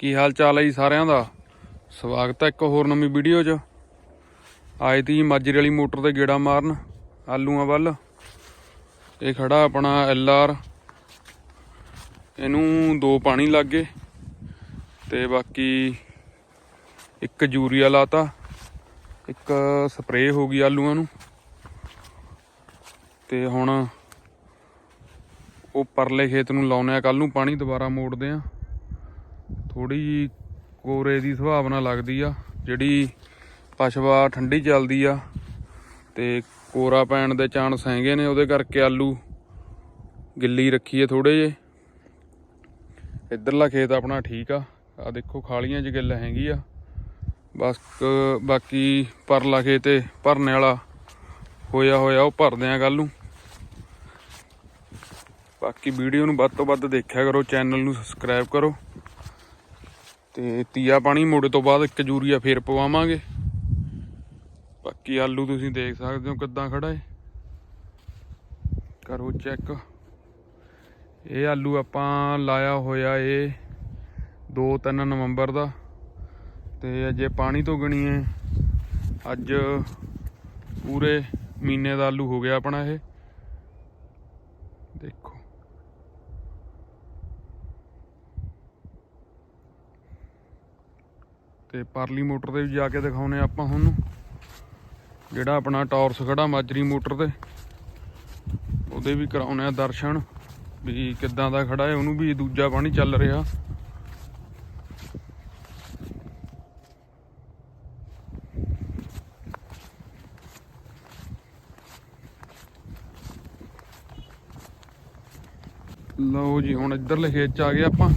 ਕੀ ਹਾਲ ਚਾਲ ਹੈ ਜੀ ਸਾਰਿਆਂ ਦਾ? ਸਵਾਗਤ ਹੈ ਇੱਕ ਹੋਰ ਨਵੀਂ ਵੀਡੀਓ 'ਚ। ਆਏ ਤੀ ਮਾਜਰੇ ਵਾਲੀ ਮੋਟਰ ਤੇ ਗੇੜਾ ਮਾਰਨ, ਆਲੂਆਂ ਵੱਲ। ਇਹ ਖੜਾ ਆਪਣਾ ਐਲ ਆਰ। ਇਹਨੂੰ ਦੋ ਪਾਣੀ ਲੱਗ ਗਏ ਤੇ ਬਾਕੀ ਇੱਕ ਯੂਰੀਆ ਲਾਤਾ, ਇੱਕ ਸਪਰੇਅ ਹੋ ਗਈ ਆਲੂਆਂ ਨੂੰ। ਤੇ ਹੁਣ ਉਹ ਪਰਲੇ ਖੇਤ ਨੂੰ ਲਾਉਨੇ ਆ ਕੱਲ ਨੂੰ ਪਾਣੀ ਦੁਬਾਰਾ ਮੋੜਦੇ ਆ ਥੋੜੀ ਜੀ ਕੋਰੇ ਦੀ ਸੁਭਾਵਨਾ ਲੱਗਦੀ ਆ, ਜਿਹੜੀ ਪਸ਼ਵਾ ਠੰਡੀ ਚੱਲਦੀ ਆ ਤੇ ਕੋਰਾ ਪੈਣ ਦੇ ਚਾਂਸ ਹੈਗੇ ਨੇ ਉਹਦੇ ਕਰਕੇ ਆਲੂ ਗਿੱਲੀ ਰੱਖੀ ਰੱਖੀਏ ਥੋੜੇ ਜੇ ਇੱਧਰਲਾ ਖੇਤ ਆਪਣਾ ਠੀਕ ਆ ਆ ਦੇਖੋ ਖਾਲੀਆਂ 'ਚ ਗਿੱਲ ਹੈਗੀ ਆ। ਬਸ ਬਾਕੀ ਪਰਲਾ ਖੇਤ ਏ ਭਰਨੇ ਵਾਲਾ ਹੋਇਆ ਹੋਇਆ, ਉਹ ਭਰਦੇ ਆ ਕੱਲ ਨੂੰ। ਬਾਕੀ ਵੀਡੀਓ ਨੂੰ ਵੱਧ ਤੋਂ ਵੱਧ ਦੇਖਿਆ ਕਰੋ, ਚੈਨਲ ਨੂੰ ਸਬਸਕ੍ਰਾਈਬ ਕਰੋ। ਤੇ ਤੀਆ ਪਾਣੀ ਮੋੜੇ ਤੋਂ ਬਾਅਦ ਇੱਕ ਯੂਰੀਆ ਫੇਰ ਪਵਾਵਾਂਗੇ। ਬਾਕੀ ਆਲੂ ਤੁਸੀਂ ਦੇਖ ਸਕਦੇ ਹੋ ਕਿੱਦਾਂ ਖੜਾ ਹੈ ਕਰੋ ਚੈੱਕ। ਇਹ ਆਲੂ ਆਪਾਂ ਲਾਇਆ ਹੋਇਆ ਏ 2-3 ਨਵੰਬਰ ਦਾ। ਤੇ ਅਜੇ ਪਾਣੀ ਤੋਂ ਗਣੀਏ ਅੱਜ ਪੂਰੇ ਮਹੀਨੇ ਦਾ ਆਲੂ ਹੋ ਗਿਆ ਆਪਣਾ ਇਹ। ਦੇਖੋ। ਤੇ ਪਰਲੀ ਮੋਟਰ ਤੇ ਵੀ ਜਾ ਕੇ ਦਿਖਾਉਨੇ ਆਪਾਂ ਤੁਹਾਨੂੰ। ਜਿਹੜਾ ਆਪਣਾ ਟਾਰਸ ਖੜਾ ਮਾਜਰੀ ਮੋਟਰ ਤੇ, ਉਹਦੇ ਵੀ ਕਰਾਉਨੇ ਆ ਦਰਸ਼ਨ ਵੀ ਕਿੱਦਾਂ ਦਾ ਖੜਾ ਹੈ, ਉਹਨੂੰ ਵੀ ਦੂਜਾ ਪਾਣੀ ਚੱਲ ਰਿਹਾ। ਲਓ ਜੀ, ਹੁਣ ਇੱਧਰਲੇ ਖੇਤ ਚ ਆ ਗਏ ਆਪਾਂ।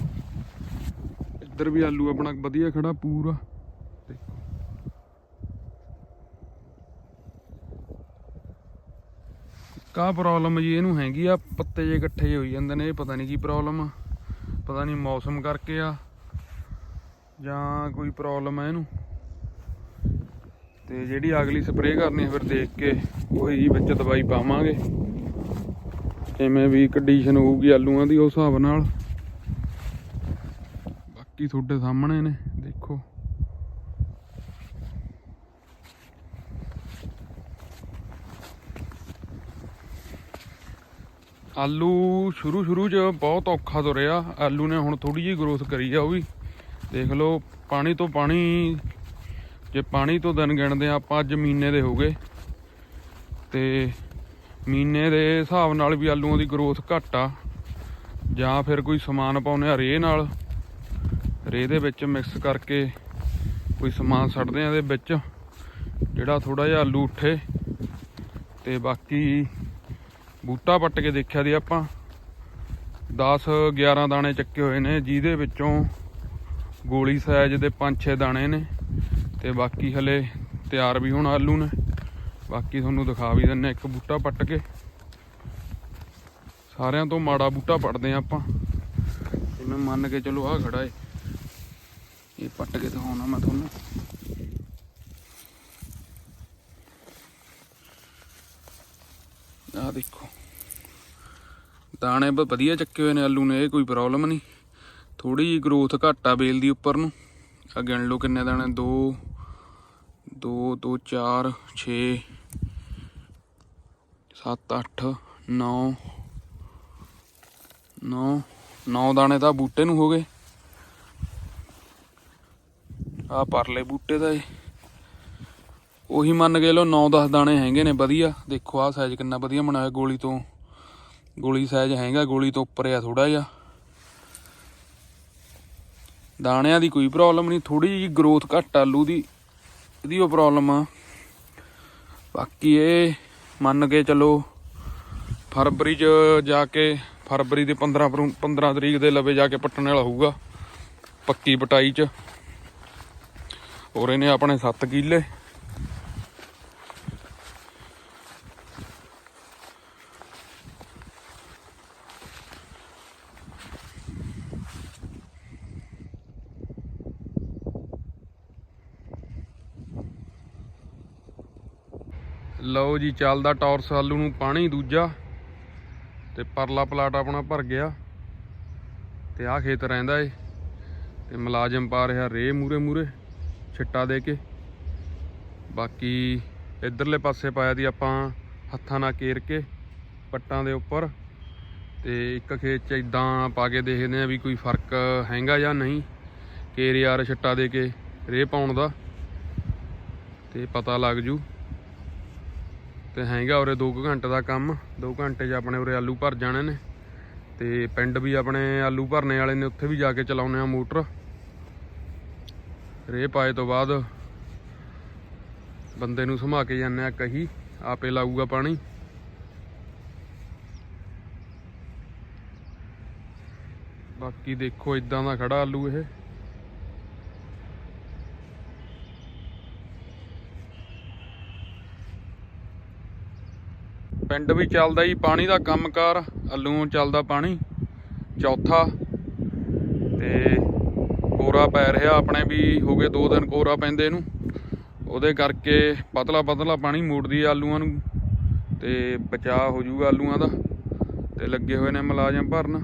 ਇੱਧਰ ਵੀ ਆਲੂ ਆਪਣਾ ਵਧੀਆ ਖੜਾ ਪੂਰਾ। ਦੇਖੋ। ਕਾ ਪ੍ਰੋਬਲਮ ਜੀ, ਇਹਨੂੰ ਹੈਗੀ ਆ, ਪੱਤੇ ਜੇ ਇਕੱਠੇ ਜਿਹੇ ਹੋਈ ਜਾਂਦੇ ਨੇ, ਇਹ ਪਤਾ ਨਹੀਂ ਕੀ ਪ੍ਰੋਬਲਮ ਆ, ਪਤਾ ਨਹੀਂ ਮੌਸਮ ਕਰਕੇ ਆ, ਜਾਂ ਕੋਈ ਪ੍ਰੋਬਲਮ ਆ ਇਹਨੂੰ। ਤੇ ਜਿਹੜੀ ਅਗਲੀ ਸਪਰੇਅ ਕਰਨੀ ਫਿਰ ਦੇਖ ਕੇ ਉਹੀ ਜੀ ਵਿੱਚ ਦਵਾਈ ਪਾਵਾਂਗੇ। ਜਿਵੇਂ ਵੀ ਕੰਡੀਸ਼ਨ ਹੋਊਗੀ ਆਲੂਆਂ ਦੀ, ਉਸ ਹਿਸਾਬ ਨਾਲ। ਬਾਕੀ ਤੁਹਾਡੇ ਸਾਹਮਣੇ ਨੇ, ਦੇਖੋ। ਆਲੂ ਸ਼ੁਰੂ ਸ਼ੁਰੂ ਚ ਬਹੁਤ ਔਖਾ ਤੁਰਿਆ, ਆਲੂ ਨੇ ਹੁਣ ਥੋੜੀ ਜਿਹੀ ਗਰੋਥ ਕਰੀ ਆ ਉਹ ਵੀ। ਦੇਖ ਲਓ, ਪਾਣੀ ਤੋਂ ਪਾਣੀ, ਜੇ ਪਾਣੀ ਤੋਂ ਦਿਨ ਗਿਣਦੇ ਆ ਆਪਾਂ ਅੱਜ ਮਹੀਨੇ ਦੇ ਹੋ ਗਏ। ਤੇ ਮਹੀਨੇ ਦੇ ਹਿਸਾਬ ਨਾਲ ਵੀ ਆਲੂਆਂ ਦੀ ਗਰੋਥ ਘੱਟ ਆ, ਜਾਂ ਫਿਰ ਕੋਈ ਸਮਾਨ ਪਾਉਨੇ ਆ ਰੇਹ ਨਾਲ। ਰੇਹ ਦੇ ਵਿੱਚ ਮਿਕਸ ਕਰਕੇ ਕੋਈ ਸਮਾਨ ਛੱਡਦੇ ਆ ਇਹਦੇ ਵਿੱਚ। ਜਿਹੜਾ ਥੋੜਾ ਜਿਹਾ ਆਲੂ ਉੱਠੇ ਤੇ ਬਾਕੀ ਬੂਟਾ ਪੱਟ ਕੇ ਦੇਖਿਆ ਦੀ ਆਪਾਂ। 10 11 ਦਾਣੇ ਚੱਕੇ ਹੋਏ ਨੇ, ਜਿਹਦੇ ਵਿੱਚੋਂ ਗੋਲੀ ਸਾਈਜ਼ ਦੇ 5-6 ਦਾਣੇ ਨੇ ਤੇ ਬਾਕੀ ਹਲੇ ਤਿਆਰ ਵੀ ਹੁਣ ਆਲੂ ਨੇ। ਬਾਕੀ ਤੁਹਾਨੂੰ ਦਿਖਾ ਵੀ ਦਿੰਨੇ ਇੱਕ ਬੂਟਾ ਪੱਟ ਕੇ। ਸਾਰਿਆਂ ਤੋਂ ਮਾੜਾ ਬੂਟਾ ਪੱਟਦੇ ਆ ਆਪਾਂ। ਜਿਵੇਂ ਮੰਨ ਕੇ ਚਲੋ ਆ ਖੜਾ ਏ। ਇਹ ਪੱਟ ਕੇ ਦਿਖਾਉਣਾ ਮੈਂ ਤੁਹਾਨੂੰ। ਆ ਦੇਖੋ। ਦਾਣੇ ਵਧੀਆ ਚੱਕੇ ਹੋਏ ਨੇ ਆਲੂ ਨੇ, ਇਹ ਕੋਈ ਪ੍ਰੋਬਲਮ ਨਹੀਂ। ਥੋੜੀ ਜਿਹੀ ਗਰੋਥ ਘੱਟ ਆ ਬੇਲ ਦੀ ਉੱਪਰ ਨੂੰ। ਆ ਗਿਣ ਲਓ ਕਿੰਨੇ ਦਾਣੇ 2 2 2 4 6 7 8 9 9 9 ਦਾਣੇ ਤਾਂ ਬੂਟੇ ਨੂੰ ਹੋ ਗਏ। ਆ ਪਰਲੇ ਬੂਟੇ ਦਾ ਏ। ਉਹੀ ਮੰਨ ਕੇ ਲੋ 9-10 ਦਾਣੇ ਹੈਗੇ ਨੇ, ਵਧੀਆ। ਦੇਖੋ ਆਹ ਸਾਈਜ਼ ਕਿੰਨਾ ਵਧੀਆ ਬਣਾਇਆ ਗੋਲੀ ਤੋਂ। ਗੋਲੀ ਸਾਈਜ਼ ਹੈਗਾ, ਗੋਲੀ ਤੋਂ ਉੱਪਰ ਆ ਥੋੜਾ ਜਿਹਾ। ਦਾਣਿਆਂ ਦੀ ਕੋਈ ਪ੍ਰੋਬਲਮ ਨਹੀਂ ਥੋੜੀ ਜਿਹੀ ਗਰੋਥ ਘੱਟ ਆਲੂ ਦੀ, ਇਹਦੀ ਉਹ ਪ੍ਰੋਬਲਮ ਆ। ਬਾਕੀ ਇਹ ਮੰਨ ਕੇ ਚਲੋ ਫਰਵਰੀ ਚ ਜਾ ਕੇ, ਫਰਵਰੀ ਦੇ 15 ਫਰੂ- 15 ਤਰੀਕ ਦੇ ਲਵੇ ਜਾ ਕੇ ਪੱਟਣ ਵਾਲਾ ਹੋਊਗਾ, ਪੱਕੀ ਪਟਾਈ ਚ। ਹੋ ਰਹੇ ਨੇ ਆਪਣੇ 7 ਕਿੱਲੇ। ਲਓ ਜੀ, ਚੱਲਦਾ ਟੌਰਸ ਆਲੂ ਨੂੰ ਪਾਣੀ ਦੂਜਾ ਤੇ ਪਰਲਾ ਪਲਾਟ ਆਪਣਾ ਭਰ ਗਿਆ। ਤੇ ਆਹ ਖੇਤ ਰਹਿੰਦਾ ਏ। ਤੇ ਮੁਲਾਜ਼ਮ ਪਾ ਰਿਹਾ ਰੇ ਮੂਰੇ ਮੂਰੇ ਛਿੱਟਾ ਦੇ ਕੇ। ਬਾਕੀ ਇਧਰਲੇ ਪਾਸੇ ਪਾਇਆ ਦੀ ਆਪਾਂ ਹੱਥਾਂ ਨਾਲ ਕੇਰ ਕੇ ਪੱਟਾਂ ਦੇ ਉੱਪਰ। ਤੇ ਇੱਕ ਖੇਤ ਚ ਇਦਾਂ ਪਾ ਕੇ ਦੇਖਦੇ ਆ ਵੀ ਕੋਈ ਫ਼ਰਕ ਹੈਗਾ ਜਾਂ ਨਹੀਂ। ਕੇਰ ਯਾਰ ਛਿੱਟਾ ਦੇ ਕੇ ਰੇ ਪਾਉਣ ਦਾ। ਤੇ ਪਤਾ ਲੱਗ ਜੂ। ਤੇ ਹੈਗਾ ਉਰੇ 2 ਘੰਟੇ ਦਾ ਕੰਮ। 2 ਘੰਟੇ 'ਚ ਆਪਣੇ ਉਰੇ ਆਲੂ ਭਰ ਜਾਣੇ ਨੇ। ਤੇ ਪਿੰਡ ਵੀ ਆਪਣੇ ਆਲੂ ਭਰਨੇ ਵਾਲੇ ਨੇ, ਉੱਥੇ ਵੀ ਜਾ ਕੇ ਚਲਾਉਨੇ ਆ ਮੋਟਰ। ਰੇ ਪਾਏ ਤੋਂ ਬਾਅਦ ਬੰਦੇ ਨੂੰ ਸਮਾ ਕੇ ਜਾਂਦੇ ਆ ਕਹੀ, ਆਪੇ ਲਾਊਗਾ ਪਾਣੀ। ਬਾਕੀ ਦੇਖੋ ਇਦਾਂ ਦਾ ਖੜਾ ਆਲੂ ਇਹ। ਪਿੰਡ ਵੀ ਚੱਲਦਾ ਜੀ, ਪਾਣੀ ਦਾ ਕੰਮਕਾਰ ਆਲੂੋਂ ਚੱਲਦਾ ਪਾਣੀ। ਚੌਥਾ ਪੈ ਰਿਹਾ ਆਪਣੇ ਵੀ ਹੋ ਗਏ 2 ਦਿਨ ਕੋਰਾ ਪੈਂਦੇ ਨੂੰ। ਉਹਦੇ ਕਰਕੇ ਪਤਲਾ ਪਤਲਾ ਪਾਣੀ ਮੋੜਦੀ ਆਲੂਆਂ ਨੂੰ ਤੇ ਬਚਾਅ ਹੋ ਜਾਊਗਾ ਆਲੂਆਂ ਦਾ। ਤੇ ਲੱਗੇ ਹੋਏ ਨੇ ਮੁਲਾਜ਼ਮ ਭਰਨ।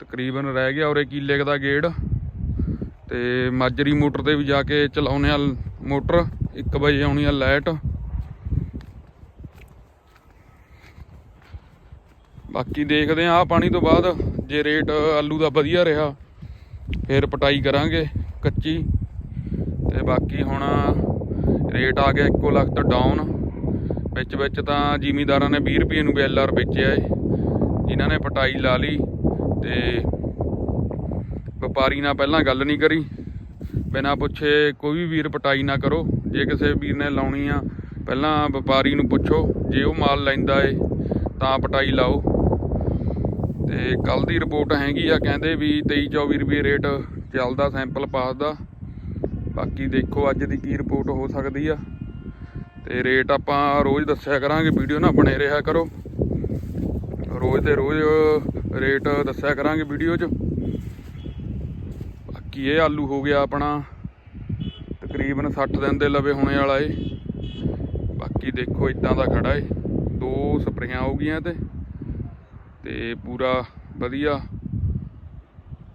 ਤਕਰੀਬਨ ਰਹਿ ਗਿਆ ਉਰੇ ਕਿੱਲੇ ਦਾ ਗੇੜ। ਤੇ ਮਾਜਰੀ ਮੋਟਰ ਤੇ ਵੀ ਜਾ ਕੇ ਚਲਾਉਣੇ ਆ ਮੋਟਰ। 1 ਵਜੇ ਆਉਣੀ ਆ ਲਾਈਟ। ਬਾਕੀ ਦੇਖਦੇ ਆ ਪਾਣੀ ਤੋਂ ਬਾਅਦ ਜੇ ਰੇਟ ਆਲੂ ਦਾ ਵਧੀਆ ਰਿਹਾ। ਫਿਰ ਪਟਾਈ ਕਰਾਂਗੇ ਕੱਚੀ। ਤੇ ਬਾਕੀ ਹੁਣ ਰੇਟ ਆ ਗਿਆ 1 ਲੱਖ ਤੋਂ ਡਾਊਨ ਵਿੱਚ ਵਿੱਚ ਤਾਂ ਜ਼ਿਮੀਦਾਰਾਂ ਨੇ 20 ਰੁਪਏ ਨੂੰ ਬੈਲਰ ਵੇਚਿਆ ਏ। ਜਿਨ੍ਹਾਂ ਨੇ ਪਟਾਈ ਲਾ ਲਈ ਤੇ ਵਪਾਰੀ ਨਾਲ ਪਹਿਲਾਂ ਗੱਲ ਨਹੀਂ ਕਰੀ। ਬਿਨਾਂ ਪੁੱਛੇ ਕੋਈ ਵੀ ਵੀਰ ਪਟਾਈ ਨਾ ਕਰੋ। ਜੇ ਕਿਸੇ ਵੀਰ ਨੇ ਲਾਉਣੀ ਆ, ਪਹਿਲਾਂ ਵਪਾਰੀ ਨੂੰ ਪੁੱਛੋ। ਜੇ ਉਹ ਮਾਲ ਲੈਂਦਾ ਏ, ਤਾਂ ਪਟਾਈ ਲਾਓ। ਤੇ ਕੱਲ ਦੀ ਰਿਪੋਰਟ ਹੈਗੀ ਆ, ਕਹਿੰਦੇ ਵੀ 23 24 ਰੁਪਏ ਰੇਟ ਚੱਲਦਾ ਸੈਂਪਲ ਪਾਸ ਦਾ। ਬਾਕੀ ਦੇਖੋ ਅੱਜ ਦੀ ਕੀ ਰਿਪੋਰਟ ਹੋ ਸਕਦੀ ਆ। ਤੇ ਰੇਟ ਆਪਾਂ ਰੋਜ਼ ਦੱਸਿਆ ਕਰਾਂਗੇ, ਵੀਡੀਓ ਨਾ ਬਣੇ ਰਿਹਾ ਕਰੋ। ਰੋਜ਼ 'ਤੇ ਰੋਜ਼ ਰੇਟ ਦੱਸਿਆ ਕਰਾਂਗੇ ਵੀਡੀਓ 'ਚ। ਬਾਕੀ ਇਹ ਆਲੂ ਹੋ ਗਿਆ ਆਪਣਾ, ਤਕਰੀਬਨ 60 ਦਿਨ ਦੇ ਲਵੇ ਹੋਣੇ ਵਾਲਾ ਏ। ਬਾਕੀ ਦੇਖੋ ਇਦਾਂ ਦਾ ਖੜਾ ਏ। ਦੋ ਸਪਰੇਆਂ ਹੋ ਗਈਆਂ ਤੇ। ਤੇ ਪੂਰਾ ਵਧੀਆ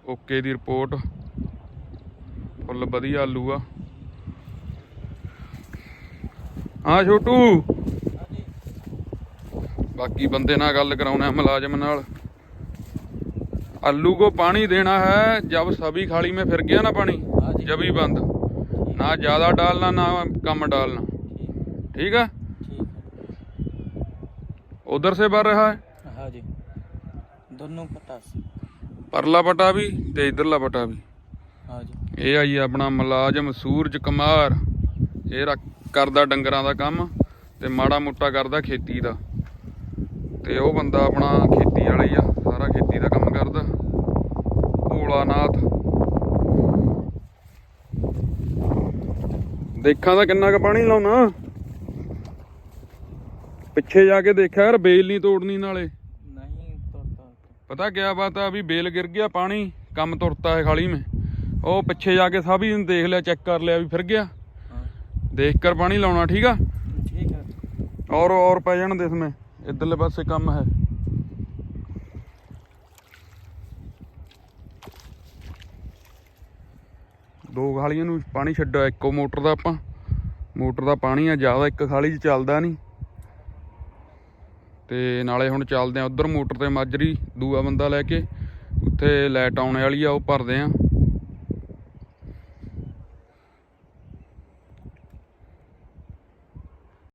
ਓਕੇ ਦੀ ਰਿਪੋਰਟ ਫੁੱਲ ਵਧੀਆ ਆਲੂ ਆ ਹਾਂ ਛੋਟੂ ਬਾਕੀ ਬੰਦੇ ਨਾਲ ਗੱਲ ਕਰਾਉਣਾ ਮੁਲਾਜ਼ਮ ਨਾਲ आलू को पानी देना है जब सभी खाली में फिर गया ना पानी हाँ जी। जब ही बंद ना ज्यादा डालना ना कम डालना ठीक है ठीक उधर से भर रहा है ਦੋਨੋਂ ਪਟਾ ਸੀ। ਪਰਲਾ ਪਟਾ ਵੀ ਤੇ ਇਧਰਲਾ ਪਟਾ ਵੀ। ਹਾਂਜੀ ਇਹ ਆ ਆਪਣਾ ਮਲਾਜਮ ਸੂਰਜ ਕੁਮਾਰ। ਇਹ ਕਰਦਾ ਡੰਗਰਾਂ ਦਾ ਕੰਮ ਤੇ ਮਾੜਾ ਮੋਟਾ ਕਰਦਾ ਖੇਤੀ ਦਾ। ਤੇ ਉਹ ਬੰਦਾ ਆਪਣਾ ਖੇਤੀ ਵਾਲਾ ਆ ਸਾਰਾ ਖੇਤੀ ਦਾ ਕੰਮ ਕਰਦਾ। ਭੋਲਾ ਭੋਲਾਨਾਥ। ਦੇਖਾਂ ਦਾ ਕਿੰਨਾ ਕ ਪਾਣੀ ਲਾਉਣਾ। ਪਿੱਛੇ ਜਾ ਕੇ ਦੇਖਿਆ ਯਾਰ ਬੇਲ ਨਹੀਂ ਤੋੜਨੀ ਨਾਲੇ। ਪਤਾ ਗਿਆ ਬਾਤ ਆ ਵੀ ਬੇਲ ਗਿਰ ਗਿਆ ਪਾਣੀ ਕੰਮ ਤੁਰਤਾ ਹੈ ਖਾਲੀ ਮੈਂ। ਉਹ ਪਿੱਛੇ ਜਾ ਕੇ ਸਭ ਹੀ ਦੇਖ ਲਿਆ ਚੈੱਕ ਕਰ ਲਿਆ ਵੀ ਫਿਰ ਗਿਆ। ਦੇਖ ਕਰ ਪਾਣੀ ਲਾਉਣਾ ਠੀਕ ਆ? ਠੀਕ ਆ। ਔਰ ਔਰ ਪੈ ਜਾਣ ਦੇ ਇਸਮੇ ਇਧਰਲੇ ਪਾਸੇ ਕੰਮ ਹੈ। ਦੋ ਖਾਲੀਆਂ ਨੂੰ ਪਾਣੀ ਛੱਡਿਆ ਇੱਕੋ ਮੋਟਰ ਦਾ ਆਪਾਂ। ਮੋਟਰ ਦਾ ਪਾਣੀ ਆ ਜ਼ਿਆਦਾ ਇੱਕ ਖਾਲੀ 'ਚ ਚੱਲਦਾ ਨਹੀਂ। ਤੇ ਨਾਲੇ ਹੁਣ ਚੱਲਦੇ ਆ ਉਧਰ ਮੋਟਰ ਤੇ ਮਾਜਰੀ, ਦੂਆ ਬੰਦਾ ਲੈ ਕੇ। ਉੱਥੇ ਲਾਈਟ ਆਉਣੇ ਵਾਲੀ ਆ, ਉਹ ਭਰਦੇ ਆ।